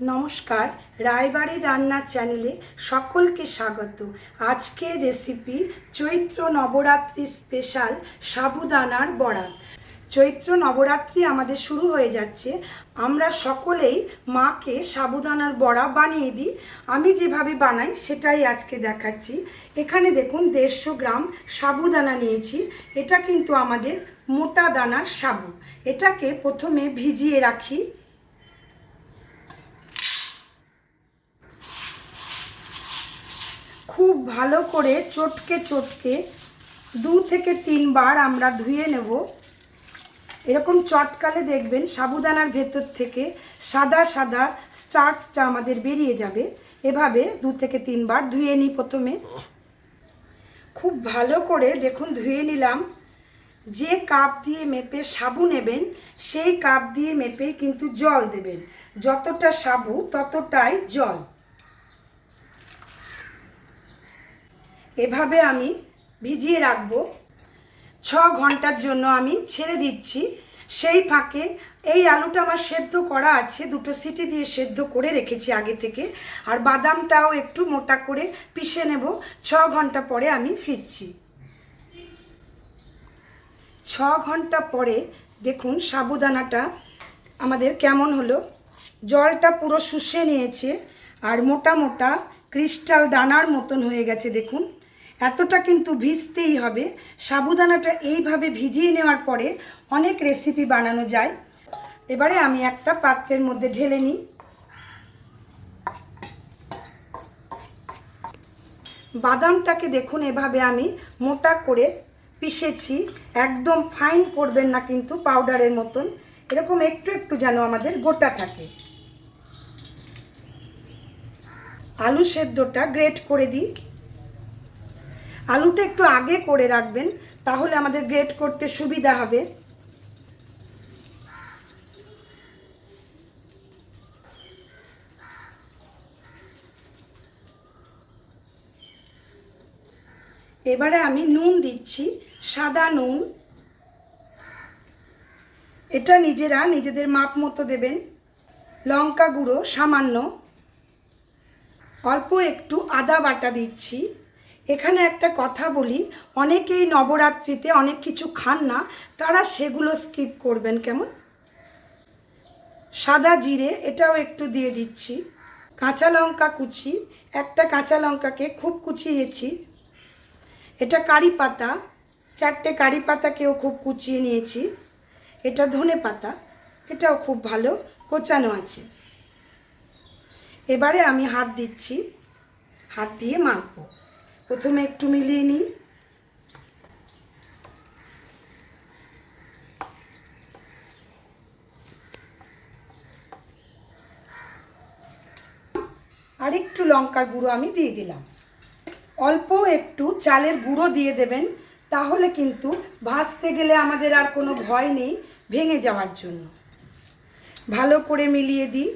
নমস্কার, রায়বাড়ি রান্নার চ্যানেলে সকলকে স্বাগত। আজকের রেসিপি চৈত্র নবরাত্রি স্পেশাল সাবুদানার বড়া। চৈত্র নবরাত্রি আমাদের শুরু হয়ে যাচ্ছে। আমরা সকলেই মাকে সাবুদানার বড়া বানিয়ে দিই। আমি যেভাবে বানাই সেটাই আজকে দেখাচ্ছি। এখানে দেখুন দেড়শো গ্রাম সাবুদানা নিয়েছি। এটা কিন্তু আমাদের মোটা দানার সাবু। এটাকে প্রথমে ভিজিয়ে রাখি। খুব ভালো করে চটকে চটকে দু থেকে তিনবার আমরা ধুয়ে নেব। এরকম চটকালে দেখবেন সাবুদানার ভেতর থেকে সাদা সাদা স্টার্চটা আমাদের বেরিয়ে যাবে। এভাবে দু থেকে তিনবার ধুয়ে নিই প্রথমে। খুব ভালো করে দেখুন ধুয়ে নিলাম। যে কাপ দিয়ে মেপে সাবু নেবেন, সেই কাপ দিয়ে মেপে কিন্তু জল দেবেন। যতটা সাবু, ততটাই জল। এভাবে আমি ভিজিয়ে রাখব। ছ ঘণ্টার জন্য আমি ছেড়ে দিচ্ছি। সেই ফাঁকে এই আলুটা আমার সেদ্ধ করা আছে। দুটো সিটি দিয়ে সেদ্ধ করে রেখেছি আগে থেকে। আর বাদামটাও একটু মোটা করে পিষে নেব। ছ ঘণ্টা পরে আমি ফিরছি। ছ ঘণ্টা পরে দেখুন সাবুদানাটা আমাদের কেমন হলো। জলটা পুরো শুষে নিয়েছে। আর মোটা মোটা ক্রিস্টাল দানার মতন হয়ে গেছে, দেখুন। এতটা কিন্তু ভিজতেই হবে। সাবুদানাটা এইভাবে ভিজিয়ে নেওয়ার পরে অনেক রেসিপি বানানো যায়। এবারে আমি একটা পাত্রের মধ্যে ঢেলে নিই। বাদামটাকে দেখুন, এভাবে আমি মোটা করে পিষেছি। একদম ফাইন করবেন না কিন্তু পাউডারের মতন। এরকম একটু একটু যেন আমাদের গোটা থাকে। আলু সেদ্ধটা গ্রেট করে দিই। আলুটা একটু আগে করে রাখবেন, তাহলে আমাদের গ্রেট করতে সুবিধা হবে। এবারে আমি নুন দিচ্ছি, সাদা নুন। এটা নিজেরা নিজেদের মাপ মতো দেবেন। লঙ্কা গুঁড়ো সামান্য। অল্প একটু আদা বাটা দিচ্ছি। এখানে একটা কথা বলি, অনেকেই নবরাত্রিতে অনেক কিছু খান না, তারা সেগুলো স্কিপ করবেন কেমন? সাদা জিরে, এটাও একটু দিয়ে দিচ্ছি। কাঁচা লঙ্কা কুচি, একটা কাঁচা লঙ্কাকে খুব কুচিয়েছি। এটা কারি পাতা, চারটে কারি পাতাকেও খুব কুচিয়ে নিয়েছি। এটা ধনে পাতা, এটাও খুব ভালো, কোচানো আছে। এবারে আমি হাত দিচ্ছি, হাত দিয়ে মাখবো। প্রথমে একটু মিলিয়ে নিই। আর একটু লঙ্কার গুঁড়ো আমি দিয়ে দিলাম। অল্প একটু চালের গুঁড়ো দিয়ে দেবেন, তাহলে কিন্তু ভাজতে গেলে আমাদের আর কোনো ভয় নেই ভেঙে যাওয়ার জন্য। ভালো করে মিলিয়ে দিই।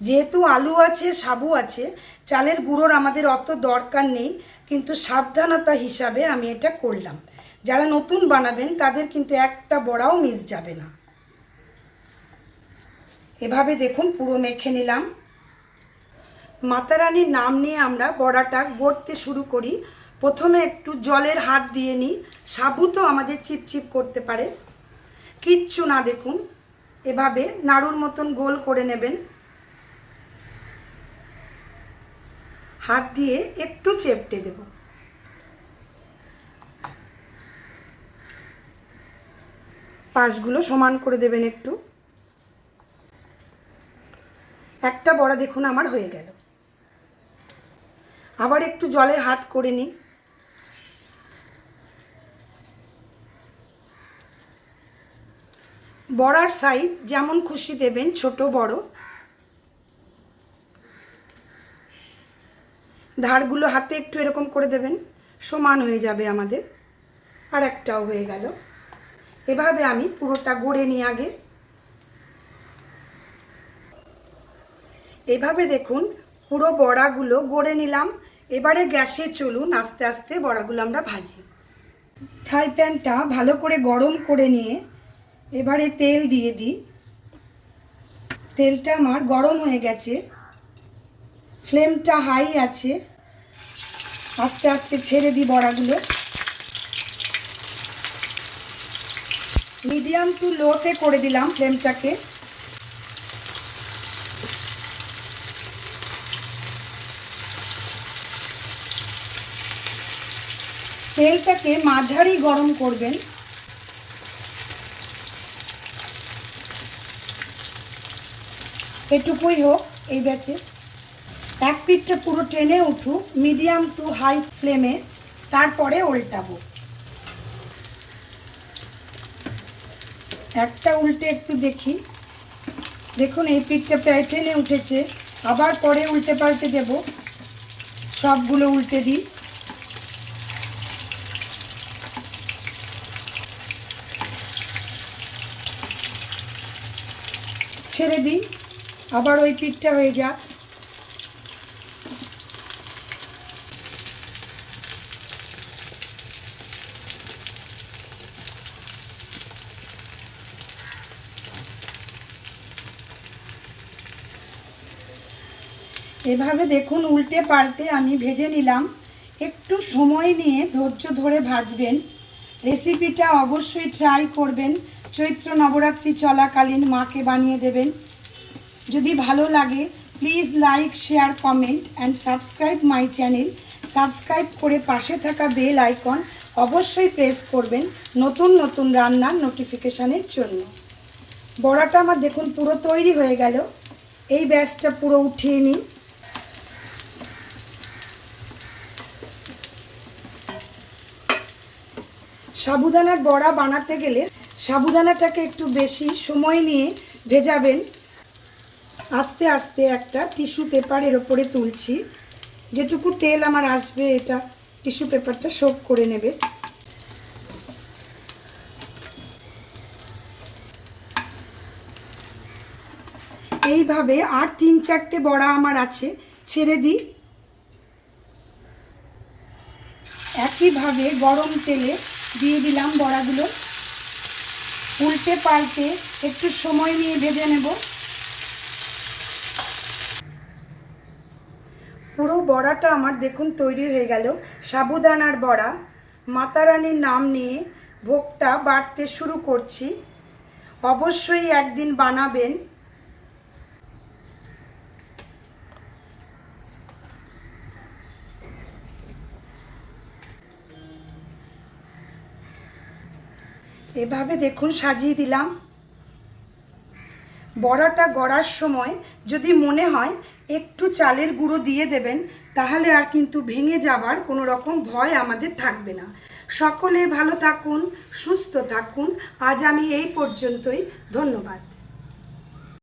যেহেতু আলু আছে, সাবু আছে, চালের গুঁড়োর আমাদের অত দরকার নেই, কিন্তু সাবধানতা হিসাবে আমি এটা করলাম। যারা নতুন বানাবেন, তাদের কিন্তু একটা বড়াও মিস যাবে না। এভাবে দেখুন, পুরো মেখে নিলাম। মাতারানির নাম নিয়ে আমরা বড়াটা গড়তে শুরু করি। প্রথমে একটু জলের হাত দিয়ে নিই। সাবু তো আমাদের চিপচিপ করতে পারে। কিচ্ছু না দেখুন। এভাবে নাড়ুর মতন গোল করে নেবেন। হাত দিয়ে একটু চেপটে দেব। পাশগুলো সমান করে দেবেন একটু। একটা বড়া দেখুন, আমার হয়ে গেল। আবার একটু জলের হাত করে নিই। বড়ার সাইজ যেমন খুশি দেবেন, ছোট বড়। ধারগুলো হাতে একটু এরকম করে দেবেন, সমান হয়ে যাবে আমাদের। আর একটাও হয়ে গেল। এভাবে আমি পুরোটা গড়ে নিই আগে। এভাবে দেখুন, পুরো বড়াগুলো গড়ে নিলাম। এবারে গ্যাসে চলুন, আস্তে আস্তে বড়াগুলো আমরা ভাজি। ফ্রাই প্যানটা ভালো করে গরম করে নিয়ে এবারে তেল দিয়ে দিই। তেলটা আমার গরম হয়ে গেছে। ফ্লেমটা হাই আছে। আস্তে আস্তে ছেড়ে দিই বড়াগুলো। মিডিয়াম টু লোতে করে দিলাম ফ্লেমটাকে। তেলটাকে মাঝারি গরম করবেন। এটুকুই হোক এই ব্যাচে এক পিঠটা পুরো টেনে উঠুক, মিডিয়াম টু হাই ফ্লেমে, তারপরে উল্টাবো। একটা উল্টে একটু দেখি। দেখুন, এই পিঠটা প্রায় টেনে উঠেছে। আবার পরে উল্টে পাল্টে দেব। সবগুলো উল্টে দিই। ছেড়ে দিই। আবার ওই পিঠটা হয়ে যাক। এভাবে দেখুন, উল্টে পাল্টে আমি ভেজে নিলাম। একটু সময় নিয়ে ধৈর্য ধরে ভাজবেন। রেসিপিটা অবশ্যই ট্রাই করবেন। চৈত্র নবরাত্রি চলাকালীন মাকে বানিয়ে দেবেন। যদি ভালো লাগে please like share comment and subscribe my channel subscribe করে পাশে থাকা বেল আইকন অবশ্যই প্রেস করবেন নতুন নতুন রান্নার নোটিফিকেশানের জন্য। বড়াটা আমার দেখুন পুরো তৈরি হয়ে গেল। এই ব্যাচটা পুরো উঠিয়ে নিই সাবুদানার বড়া বানাতে গেলে সাবুদানাটাকে একটু বেশি সময় নিয়ে ভেজাবেন। আস্তে আস্তে একটা টিস্যু পেপারের ওপরে তুলছি। যেটুকু তেল আমার আসবে, এটা টিস্যু পেপারটা সোক করে নেবে। এইভাবে আর তিন চারটে বড়া আমার আছে, ছেড়ে দিই। একইভাবে গরম তেলে দিয়ে দিলাম বড়াগুলো। উল্টে পাল্টে একটু সময় নিয়ে ভেজে নেব। পুরো বড়াটা আমার দেখুন তৈরি হয়ে গেল। সাবুদানার বড়া। মাতারানির নাম নিয়ে ভোগটা বাড়তে শুরু করছি। অবশ্যই একদিন বানাবেন। এভাবে দেখুন, সাজিয়ে দিলাম। বড়াটা গড়ার সময় যদি মনে হয় একটু চালের গুঁড়ো দিয়ে দেবেন, তাহলে আর কিন্তু ভেঙে যাবার কোনো রকম ভয় আমাদের থাকবে না। সকলে ভালো থাকুন, সুস্থ থাকুন। আজ আমি এই পর্যন্তই। ধন্যবাদ।